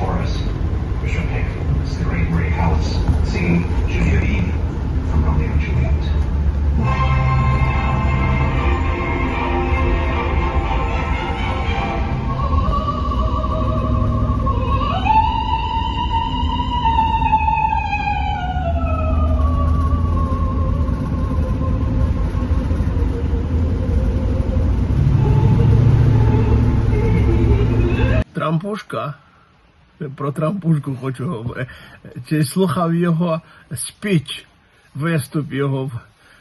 chorus, Chopin, Serene Ray House, singing Junior Dean. Про Трампушку хочу говорити. Чи слухав його спіч, виступ його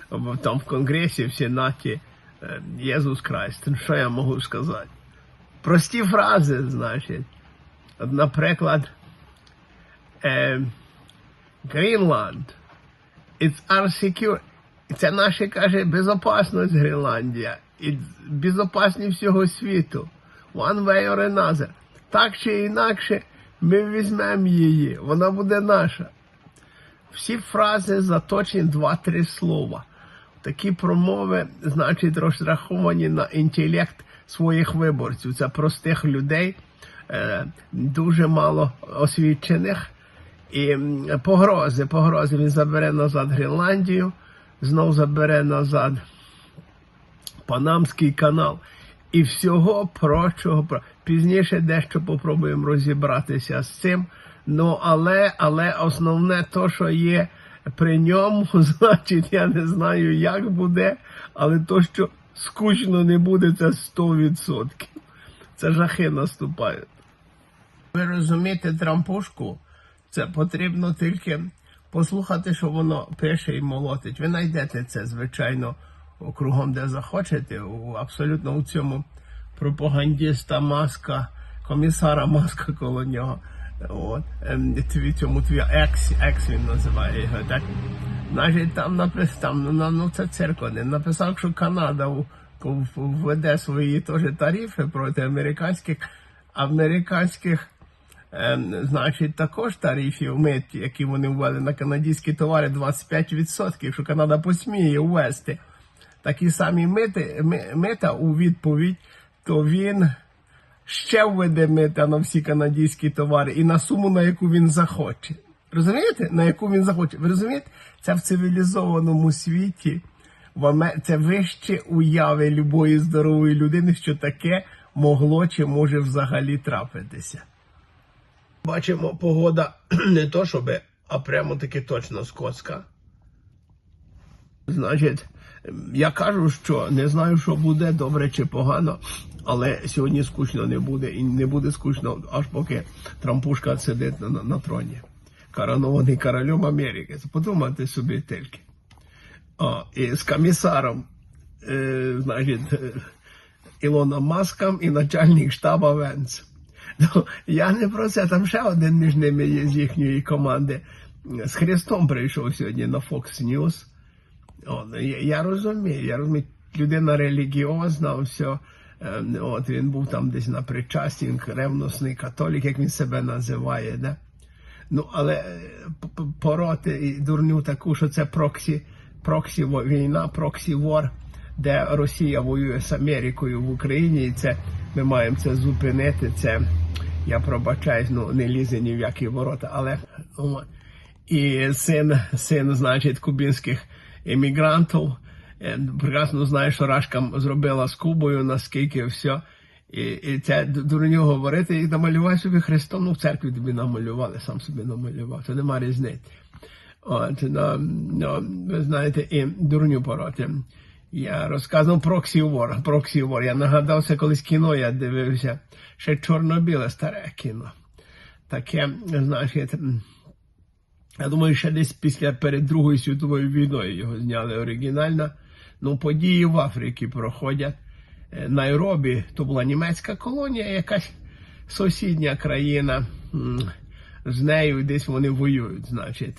в, там в Конгресі, в Сенаті. Е, Єсус Христ. Ну, Що я можу сказати? Прості фрази, значить. Наприклад, е, Грінланд. It's our secure. Це наша, каже, безопасність Гренландія. І безопасність всього світу. One way or another. Так чи інакше, ми візьмемо її. Вона буде наша. Всі фрази заточені два-три слова. Такі промови, значить, розраховані на інтелект своїх виборців. Це простих людей, е, дуже мало освічених. І погрози, погрози. Він забере назад Гренландію, знов забере назад Панамський канал. І всього прочого. про- Пізніше дещо попробуємо розібратися з цим. Ну, але, але основне то, що є при ньому, значить, я не знаю, як буде, але то, що скучно не буде, це 100%. Це жахи наступають. Ви розумієте трампушку, це потрібно тільки послухати, що воно пише і молотить. Ви знайдете це, звичайно, кругом, де захочете, у, абсолютно у цьому пропагандіста маска, комісара маска коло нього. От, ем, тві, цьому твій екс, екс він називає його, так? Значить, там написав, ну, ну це церква, не написав, що Канада введе свої теж тарифи проти американських, американських Ем, значить, також тарифів мит, які вони ввели на канадські товари 25%, що Канада посміє ввести такі самі мити, мита у відповідь, то він ще введе мита на всі канадські товари і на суму, на яку він захоче. Розумієте? На яку він захоче. Ви розумієте? Це в цивілізованому світі. Це вище уяви любої здорової людини, що таке могло чи може взагалі трапитися. Бачимо, погода не то, щоб, а прямо таки точно скотська. Значить, я кажу, що не знаю, що буде добре чи погано, але сьогодні скучно не буде. І не буде скучно, аж поки Трампушка сидить на, на, на троні. Коронований королем Америки. Подумайте собі тільки. О, і з комісаром, е, значить, е, Ілоном Маском і начальник штаба Венц. Ну, я не про це, там ще один між ними є з їхньої команди. З Христом прийшов сьогодні на Fox News. О, ну, я, я розумію, я розумію, людина релігіозна, все. Е, От він був там десь на причасті, він ревностний католік, як він себе називає. Да? Ну, але е, пороти і дурню таку, що це проксі, проксі війна, проксі вор, де Росія воює з Америкою в Україні, і це ми маємо це зупинити. Це я пробачаюсь, ну не лізе ні в які ворота, але і син, син, значить, кубинських емігрантів. е, Прекрасно знає, що Рашка зробила з Кубою, наскільки все. І, і це д- дурню говорити, і намалювай собі Христом, ну в церкві тобі намалювали, сам собі намалював, то нема різниці. От, ну, ну, ви знаєте, і дурню пороти. Я розказував про Ксівор, про Ксівор. Я нагадався, колись кіно я дивився, ще чорно-біле старе кіно. Таке, м, я думаю, ще десь після перед Другою світовою війною його зняли оригінально. Ну, події в Африці проходять. Е, Найробі то була німецька колонія, якась сусідня країна. З нею десь вони воюють, значить.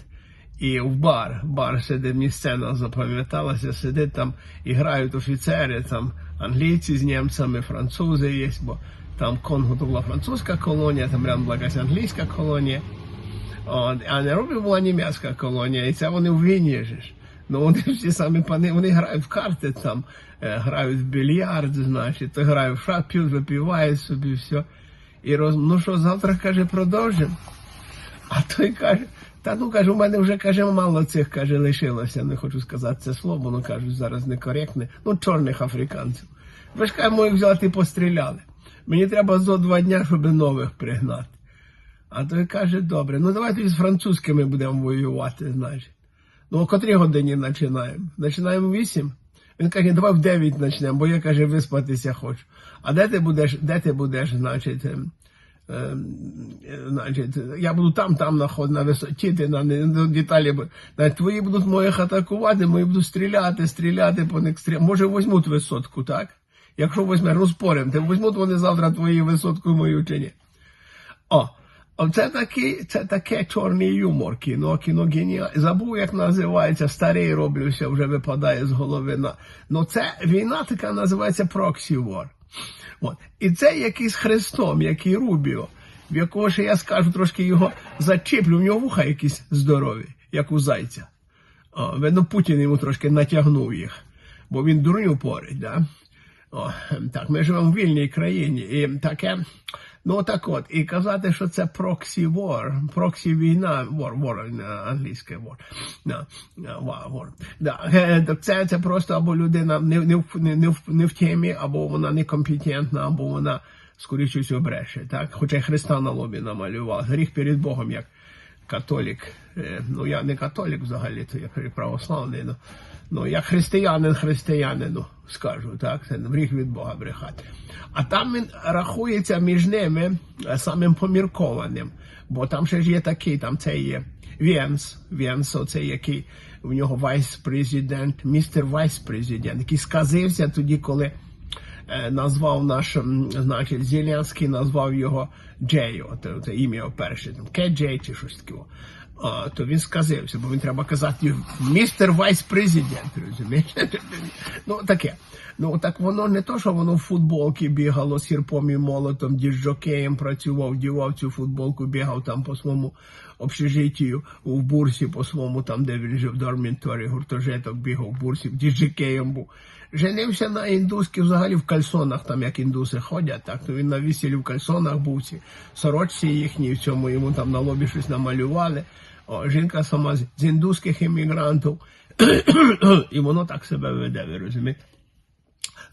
І в бар, бар сидить, мені сцена запам'яталася, сидить там і грають офіцери, там англійці з німцями, французи є, бо там Конго то була французька колонія, там рядом була якась англійська колонія. А Найробі була німецька колонія, і це вони в війні ж. Ну вони всі самі пани, вони грають в карти там, е, грають в більярд, значить, то грають в шах, п'ють, випивають собі все. І роз... ну що, завтра каже, продовжимо. А той каже, та ну каже, у мене вже каже, мало цих каже, лишилося. Не хочу сказати це слово, ну кажуть, зараз некоректне. Ну, чорних африканців. Ви ж каже, моїх взяти постріляли. Мені треба зо два дня, щоб нових пригнати. А той каже, добре, ну давайте з французькими будемо воювати, значить. Ну, о котрій годині починаємо? Починаємо в 8? Він каже, давай в 9 почнемо, бо я каже, виспатися хочу. А де ти будеш, де ти будеш, значить, е, значить, я буду там, там наход, на висоті, ти на, на деталі. Значить, твої будуть моїх атакувати, мої будуть стріляти, стріляти по них стріляти. Може, візьмуть висотку, так? Якщо візьме, ну спорим, ти візьмуть вони завтра твою висотку мою чи ні? О, оце такий, це таке чорний юмор, кіно, кіно геніальне. Забув, як називається, старий роблюся, вже випадає з голови. Ну це війна така називається Proxy War. От. І це якийсь Христом, який Рубіо, в якого ще я скажу, трошки його зачіплю, в нього вуха якісь здорові, як у зайця. О, видно, Путін йому трошки натягнув їх, бо він дурню порить, да? О, так, ми живемо в вільній країні, і таке, ну так от, і казати, що це proxy war, proxy війна, war, war, е, англійське war, да, е. Да, е, це, це просто або людина не, не, не, не, в, не в темі, або вона некомпетентна, або вона, скоріше всього, бреше, так? Хоча й Христа на лобі намалював, гріх перед Богом, як католік. Ну, я не католік взагалі, то я православний. Ну, ну я християнин християнину скажу, так, це гріх від Бога брехати. А там він рахується між ними е, самим поміркованим, бо там ще ж є такий, там це є Венс, Венс, оце який в нього вайс-президент, містер вайс-президент, який сказився тоді, коли е, назвав наш, значить, Зеленський назвав його Джей, от, це ім'я перше, там, Ке Джей чи щось таке. То він сказився, бо він треба казати містер вайс-президент, розумієш? ну, таке. Ну, так воно не то, що воно в футболці бігало сірпом і молотом, діжджокеєм працював, дівав цю футболку, бігав там по своєму общежиттю, в бурсі, по своєму, там, де він жив, Дормінторі, гуртожиток бігав в бурсі, діжджокеєм був. Женився на індуській, взагалі в кальсонах, там як індуси ходять, так, то він на весіллі в кальсонах був, ці сорочці їхні, в цьому йому там на лобі щось намалювали. Жінка сама з індуських іммігрантів, і воно так себе веде, ви розумієте?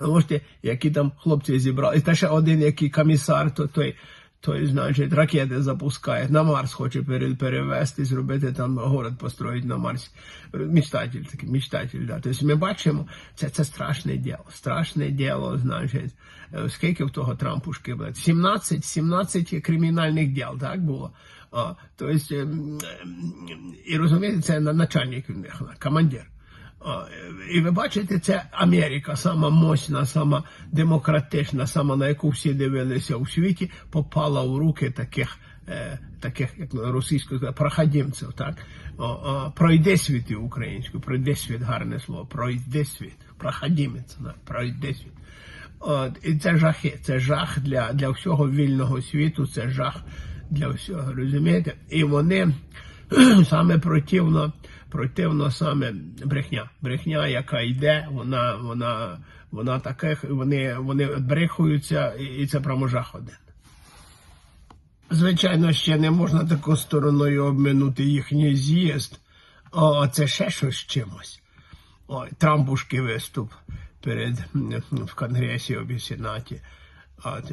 Можете, які там хлопці зібрали. І та ще один, який комісар, то той, той, значить, ракети запускає. На Марс хоче пере- перевести, зробити там город построїть на Марсі. Мечтатель такий, мечтатель, да. Тобто ми бачимо, це, це страшне діло. Страшне діло, значить, скільки в того Трампушки було? 17, 17 кримінальних діл, так було? А, тобто, ем, ем, і розумієте, це на- начальник, них, командир. А, І ви бачите, це Америка, сама мощна, сама демократична, сама на яку всі дивилися у світі, попала в руки таких, е, таких як на російською проходимців. Так? О, о, пройде світ українською, пройде світ, гарне слово, пройде світ, проходимець, пройде світ. От, і це жахи, це жах для, для всього вільного світу, це жах для всього, розумієте? І вони саме противно, противно саме брехня. Брехня, яка йде, вона, вона, вона таких, вони, вони брехуються, і, це прямо жах один. Звичайно, ще не можна такою стороною обминути їхній з'їзд. О, це ще щось з чимось. Ой, Трампушки виступ перед в Конгресі або Сенаті. От,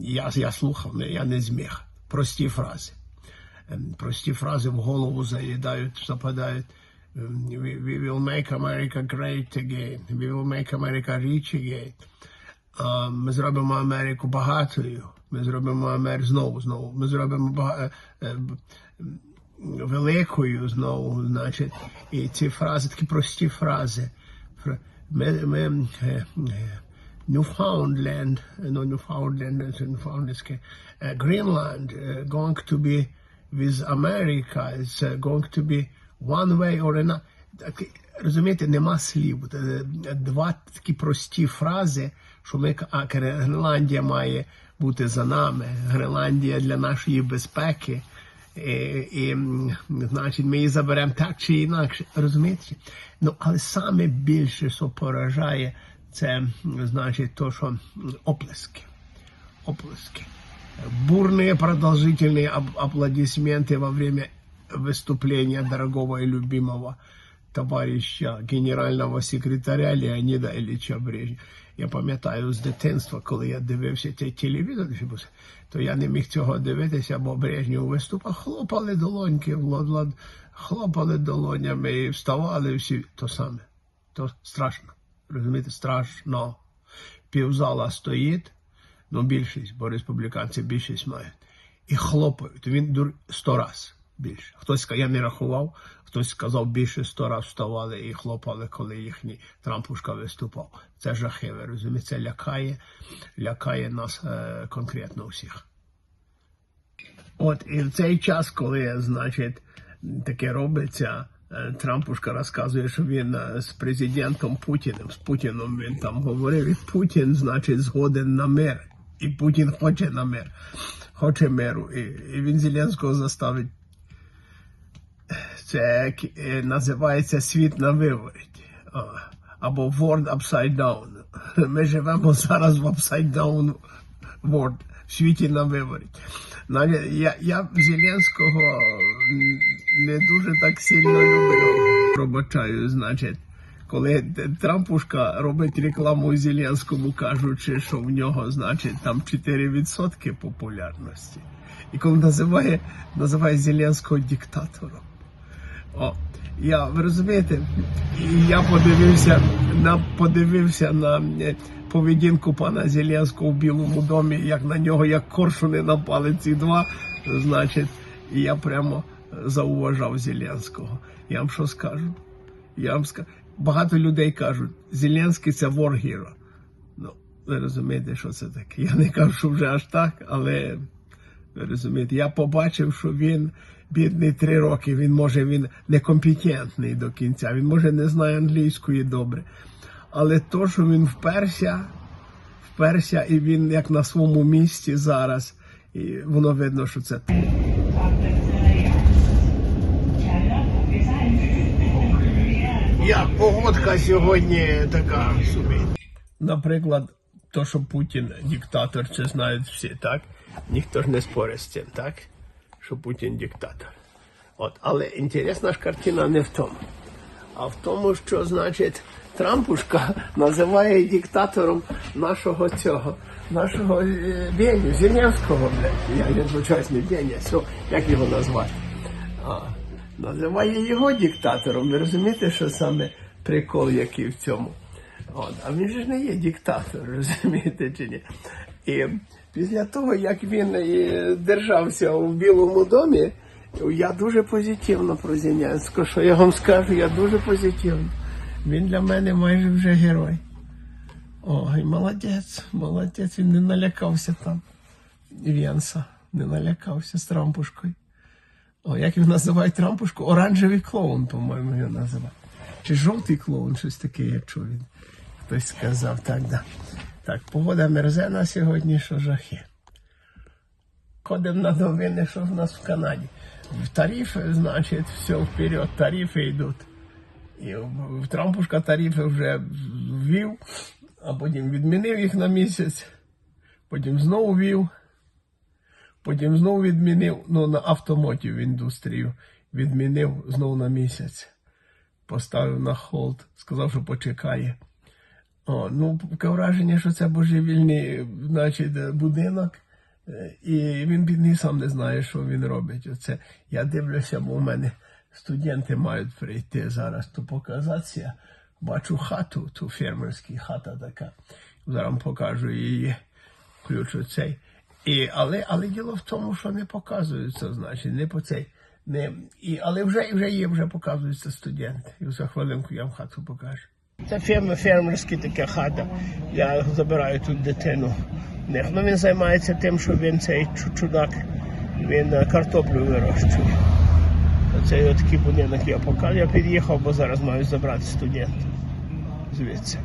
я, я слухав, я не зміг. Прості фрази. Ем, Прості фрази в голову заїдають, западають. Ем, We, will make America great again. We will make America rich again. Ми зробимо Америку багатою. Ми зробимо Америку знову, знову. Ми зробимо бага... е, великою знову, значить, і ці фрази, такі прості фрази. Ми, ми е, е, Newfoundland, no Newfoundland, це Newfoundlandське, е, Greenland е, going to be with America, is е, going to be one way or another. Так, розумієте, нема слів. Е, Два такі прості фрази, що ми а, Гренландія має бути за нами, Гренландія для нашої безпеки. І, і значить, ми її заберемо так чи інакше. Розумієте? Ну, але саме більше, що поражає, це м, значить то, що м, оплески. Оплески. бурные продолжительные ап- аплодисменты во время выступления дорогого и любимого товарища генерального секретаря Леоніда Ілліча Брежнєва. Я пам'ятаю з дитинства, коли я дивився цей телевізор, то я не міг цього дивитися, бо Брежнєв виступав, хлопали долоньки, влад, влад, хлопали долонями і вставали всі. То саме. То страшно. Розумієте, страшно. Півзала стоїть, ну більшість, бо республіканці більшість мають. І хлопають. Він дур сто раз більше. Хтось сказав, я не рахував, хтось сказав, більше сто раз вставали і хлопали, коли їхній Трампушка виступав. Це жахливе, розумієте, це лякає, лякає нас е, конкретно всіх. От і в цей час, коли, значить, таке робиться, Трампушка розказує, що він е, з президентом Путіним, з Путіном він там говорив, і Путін, значить, згоден на мир. І Путін хоче на мир, хоче миру. І, і він Зеленського заставить. Це е, називається світ на виворіт. Або world upside down. Ми живемо зараз в upside down world, в світі на. Навіть Я, я Зеленського не дуже так сильно люблю. Пробачаю, значить, коли Трампушка робить рекламу Зеленському, кажучи, що в нього, значить, там 4% популярності. І коли називає, називає Зеленського диктатором. О, я ви розумієте, я подивився на подивився на поведінку пана Зеленського в Білому домі, як на нього, як коршуни напали ці два. Значить, я прямо зауважав Зеленського. Я вам що скажу? Я вам скажу. Багато людей кажуть, Зеленський це hero. Ну, ви розумієте, що це таке. Я не кажу, що вже аж так, але ви розумієте, я побачив, що він бідний три роки, він може він некомпетентний до кінця, він може не знає англійської добре. Але то, що він вперся, вперся, і він як на своєму місці зараз, і воно видно, що це так. Я погодка сьогодні така собі. Наприклад, то, що Путін диктатор, це знають всі, так? Ніхто ж не спорить з цим, так? Що Путін диктатор. От, але інтересна ж картина не в тому. А в тому, що, значить, Трампушка називає диктатором нашого цього, нашого е, Беню, Зеленського, блядь. Я не звучаюсь не Беня, все, як його назвати? А, називає його диктатором. Ви розумієте, що саме прикол, який в цьому? От, а він же не є диктатор, розумієте чи ні? І після того, як він е, держався у Білому домі, я дуже позитивно про Зеленського. Що я вам скажу, я дуже позитивно. Він для мене майже вже герой. Ой, молодець, молодець, він не налякався там. Венса, не налякався з Трампушкою. О, як його називають Трампушку? Оранжевий клоун, по-моєму, його називають. Чи жовтий клоун, щось таке я чув. Він. Хтось сказав, так, да. Так, погода мерзена сьогодні, що жахи. Ходимо на новини, що в нас в Канаді. В тарифи, значить, все вперед, тарифи йдуть. І в- в Трампушка тарифи вже ввів, а потім відмінив їх на місяць, потім знову ввів. Потім знову відмінив, ну на автомотів індустрію відмінив знову на місяць. Поставив на холд, сказав, що почекає. О, ну, таке враження, що це божевільний значить, будинок, е, і він бідний сам не знає, що він робить. Оце я дивлюся, бо у мене студенти мають прийти зараз то показатися. Бачу хату, ту фермерську хата така. Зараз покажу її, включу цей. І, але, але діло в тому, що не показується, значить, не по цей. Не, і, але вже, вже є, вже показуються студенти. І за хвилинку я вам хату покажу. Це ферма, фермерська така хата. Я забираю тут дитину. Ну він займається тим, що він цей чу- чудак, він е, картоплю вирощує. Оце такий будинок я покажу. Я під'їхав, бо зараз маю забрати студента. Звідси.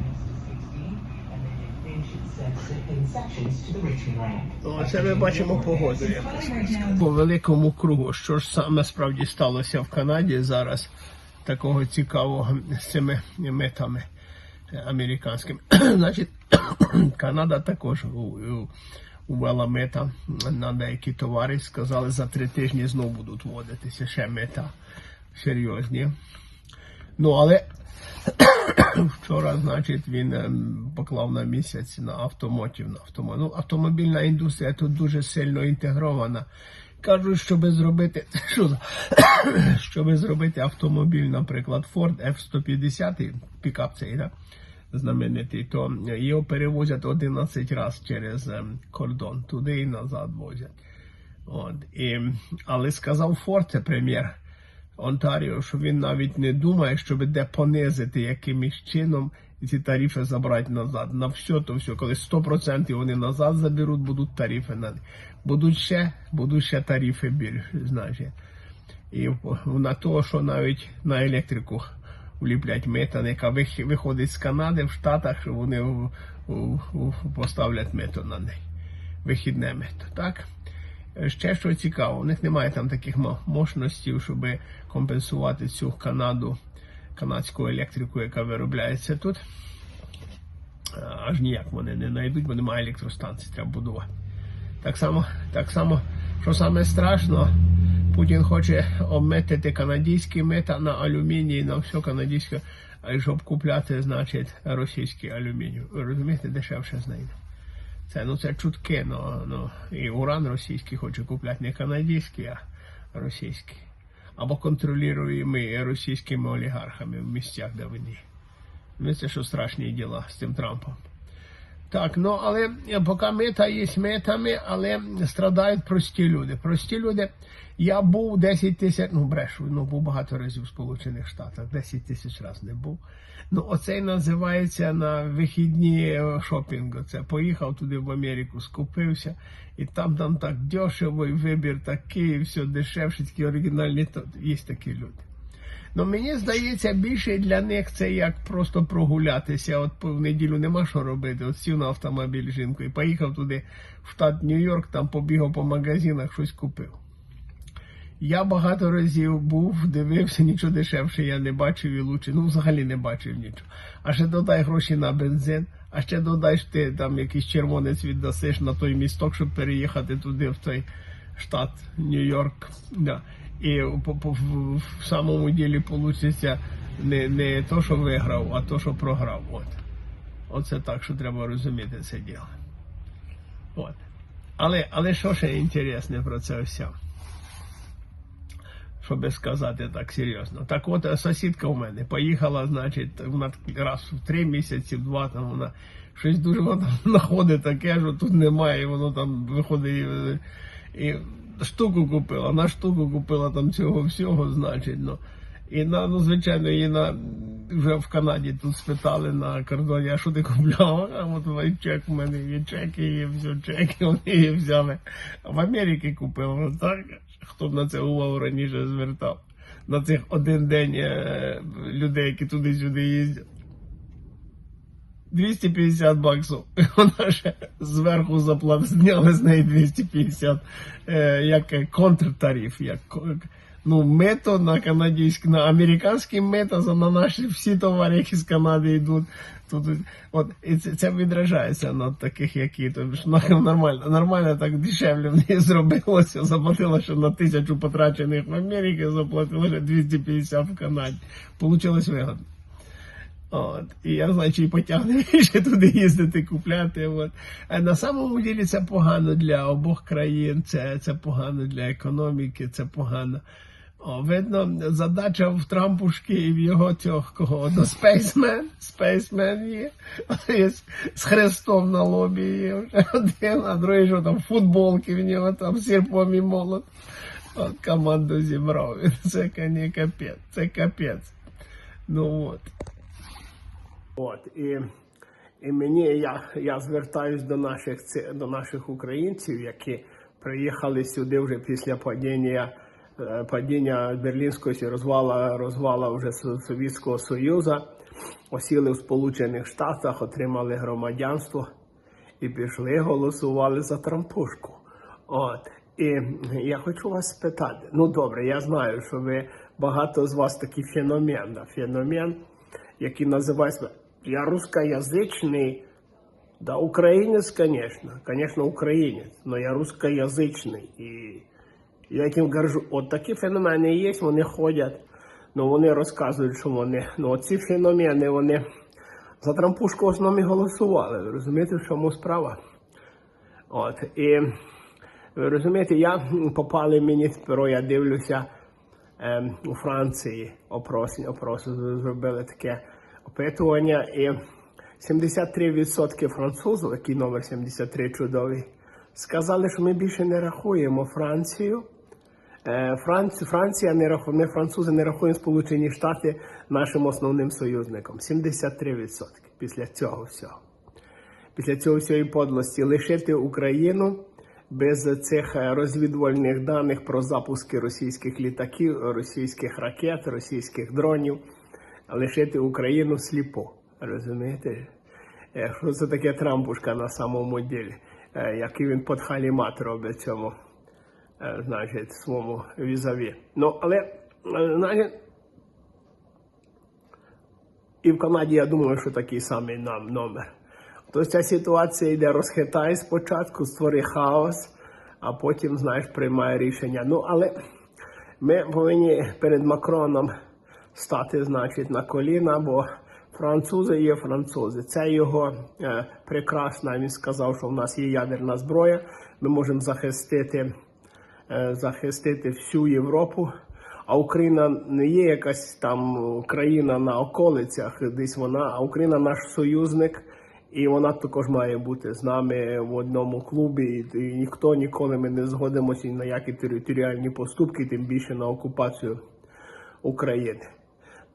Оце ми бачимо погоду. По великому кругу, що ж саме справді сталося в Канаді зараз такого цікавого з цими митами е, американськими. Значить, Канада також у, Увела мета на деякі товари, сказали, за три тижні знов будуть вводитися ще мета серйозні. Ну, але вчора, значить, він ем, поклав на місяць на автомотів, на автомо. Ну, автомобільна індустрія тут дуже сильно інтегрована. Кажуть, щоб зробити, щоб зробити автомобіль, наприклад, Ford F-150, пікап цей, да? Знаменитий, то його перевозять 11 разів через ем, кордон, туди і назад возять. От, і, але сказав Форд, це прем'єр Онтаріо, що він навіть не думає, щоб де понизити якимось чином ці тарифи забрати назад. На все то все. Коли 100% вони назад заберуть, будуть тарифи на будуть ще, будуть ще тарифи більше, значить. І на того, що навіть на електрику вліплять метан, яка вих- виходить з Канади в Штатах, що вони поставлять мето на неї. Вихідне мето. Так? Ще що цікаво, у них немає там таких мо- мощностей, щоб компенсувати цю Канаду, канадську електрику, яка виробляється тут. Аж ніяк вони не знайдуть, бо немає електростанцій, треба будувати. Так само, так само, що саме страшно, Путін хоче обметити канадські мета на алюміній, на все канадське, щоб купляти, значить, російський алюміній. Розумієте, дешевше знайде. Це ну це чутки, ну, ну і уран російський хоче купляти не канадський, а російський. Або контролюємо російськими олігархами в місцях, де вони. Ну це що страшні діла з цим Трампом. Так, ну але е, поки мета є метами, але страдають прості люди. Прості люди. Я був 10 тисяч, ну брешу, ну був багато разів в Сполучених Штатах, 10 тисяч разів не був. Ну, оцей називається на вихідні е, шопінгу. Це поїхав туди в Америку, скупився, і там там так дешево, вибір такий, і все дешевше, такі оригінальні, є такі люди. Ну мені здається, більше для них це як просто прогулятися. От в неділю нема що робити. От сів на автомобіль з жінкою, поїхав туди в штат Нью-Йорк, там побігав по магазинах, щось купив. Я багато разів був, дивився, нічого дешевше я не бачив і лучше. Ну, взагалі не бачив нічого. А ще додай гроші на бензин, а ще додай що ти там якийсь червонець віддасиш на той місток, щоб переїхати туди, в той штат Нью-Йорк. Да. І в, самому ділі вийде не, не то, що виграв, а то, що програв. От. Оце так, що треба розуміти це діло. От. Але, але що ще інтересне про це все? щоб сказати так серйозно. Так от е, сусідка у мене поїхала, значить, вона раз в три місяці, в два там вона щось дуже вона знаходить таке, що тут немає, і воно там виходить е, і штуку купила, на штуку купила там цього всього, значить, ну. І на, ну, звичайно, її на вже в Канаді тут спитали на кордоні, а що ти купляла? А от вона чек у мене є чеки, є все, чеки, вони її взяли. А в Америці купила. Так, хто б на це увагу раніше звертав. На цих один день е, людей, які туди-сюди їздять. 250 баксів. Вона ще зверху заплатила, зняли з неї 250 е, як е, контртариф. Як, ну, мето на канадський, на американський мето, на наші всі товари, які з Канади йдуть. Тут, от, і це, це відражається на таких, які тобі нормально, нормально так дешевле в неї зробилося. Заплатила ще на тисячу потрачених в Америці, заплатила ще 250 в Канаді. Получилось вигодно. От, і я, значить, і потягне ще туди їздити, купляти. От. А на самому ділі це погано для обох країн, це, це погано для економіки, це погано. О, видно, задача в Трампушки і в його цього кого одно спейсмен, спейсмен є, з хрестом на лобі є вже один, а другий що там футболки в нього там сірпом і молот. От команду зібрав. Це капець, це капець. Ну от. От і, і мені я, я звертаюсь до наших до наших українців, які приїхали сюди вже після падіння е, падіння Берлінської розвала розвала вже Совєтського Союзу, осіли в Сполучених Штатах, отримали громадянство і пішли, голосували за Трампушку. От. І я хочу вас спитати. Ну добре, я знаю, що ви багато з вас такий феномен, феномен, який називається я рускоязичний Да, українець, звісно, звісно, українець, але я русскоязичний. І я яким кажу, от такі феномени є, вони ходять, ну вони розказують, що вони. Ну ці феномени, вони за Трампушку в основному голосували. Ви розумієте, в чому справа? От, і ви розумієте, я попали мені перо, я дивлюся ем, у Франції опрос, опрос зробили таке опитування, і 73% французів, який номер 73 чудовий, сказали, що ми більше не рахуємо Францію. Е, Франц, Франція не рахує, ми французи не рахуємо Сполучені Штати нашим основним союзником. 73% після цього всього після цього всієї подлості лишити Україну без цих е, розвідувальних даних про запуски російських літаків, російських ракет, російських дронів, лишити Україну сліпо. Розумієте? Е, Що це таке Трампушка на самому ділі? Е, Який він подхалімат робить цьому, е, значить, своєму візаві. Ну, але, значить, і в Канаді, я думаю, що такий самий нам номер. То ця ситуація йде розхитай спочатку, створи хаос, а потім, знаєш, приймає рішення. Ну, але ми повинні перед Макроном стати, значить, на коліна, бо французи є французи. Це його е, прекрасна. Він сказав, що в нас є ядерна зброя. Ми можемо захистити, е, захистити всю Європу. А Україна не є якась там країна на околицях, десь вона, а Україна наш союзник, і вона також має бути з нами в одному клубі. І, ніхто ніколи ми не згодимося ні на які територіальні поступки, тим більше на окупацію України.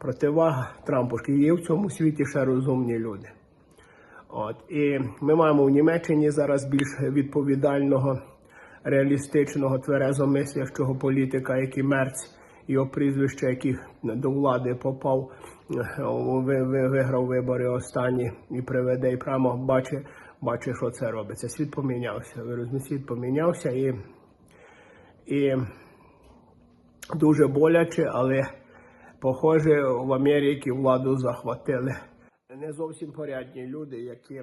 Противага Трампушки є в цьому світі ще розумні люди. От і ми маємо в Німеччині зараз більш відповідального, реалістичного, тверезомислящого політика, який мерць його прізвище, який до влади попав, ви- ви- виграв вибори останні і приведе, і прямо бачить, бачить, що це робиться. Світ помінявся. Ви розумієте, світ помінявся і, і дуже боляче, але похоже, в Америці владу захватили не зовсім порядні люди, які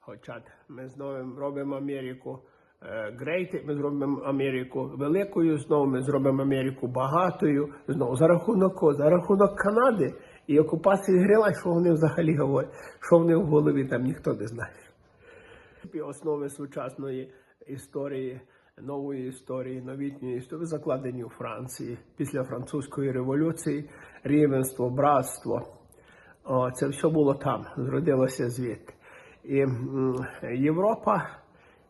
хочуть. Ми знову робимо Америку е, ми зробимо Америку великою, знову ми зробимо Америку багатою, знову за рахунок? За рахунок Канади і окупації Грила, що вони взагалі говорять, що вони в голові там ніхто не знає. Основи сучасної історії, нової історії, новітньої історії закладені у Франції після французької революції, рівенство, братство. О, це все було там, зродилося звідти. І Європа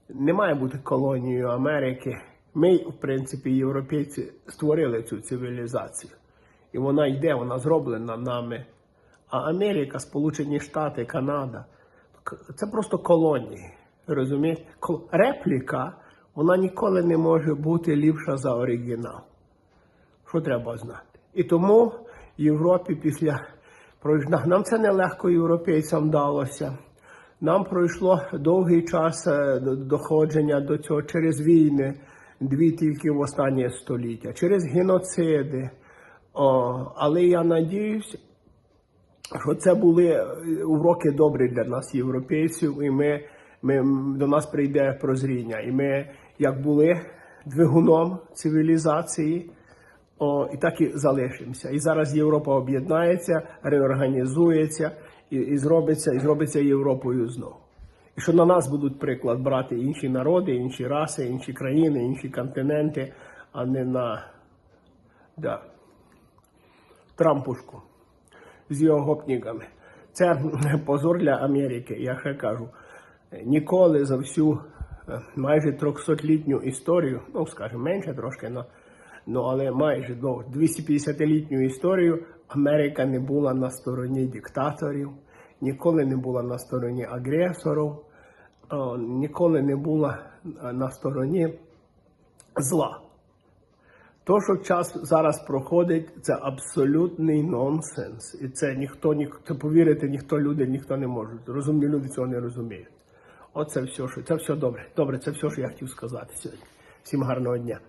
не має бути колонією Америки. Ми, в принципі, європейці, створили цю цивілізацію. І вона йде, вона зроблена нами. А Америка, Сполучені Штати, Канада це просто колонії. Розумієте? Репліка, вона ніколи не може бути ліпша за оригінал. Що треба знати? І тому Європі після пройшла- нам це нелегко європейцям далося. Нам пройшло довгий час е, доходження до цього через війни, дві тільки в останнє століття, через геноциди. О, але я надіюсь, що це були е, уроки добрі для нас, європейців, і ми, ми, до нас прийде прозріння. І ми, як були двигуном цивілізації, о, і так і залишимося. І зараз Європа об'єднається, реорганізується і, і, зробиться, і зробиться Європою знову. І що на нас будуть приклад брати інші народи, інші раси, інші країни, інші континенти, а не на да, Трампушку з його гопніками. Це позор для Америки, я ще кажу. Ніколи за всю майже 300-літню історію, ну скажімо, менше трошки, но, ну, але майже до 250-літню історію Америка не була на стороні диктаторів, ніколи не була на стороні агресорів, ніколи не була е, на стороні зла. То, що час зараз проходить, це абсолютний нонсенс. І це ніхто, ні, це повірити, ніхто люди, ніхто не може. Розумні люди цього не розуміють. Оце все, що це все добре. Добре, це все, що я хотів сказати сьогодні. Всім гарного дня.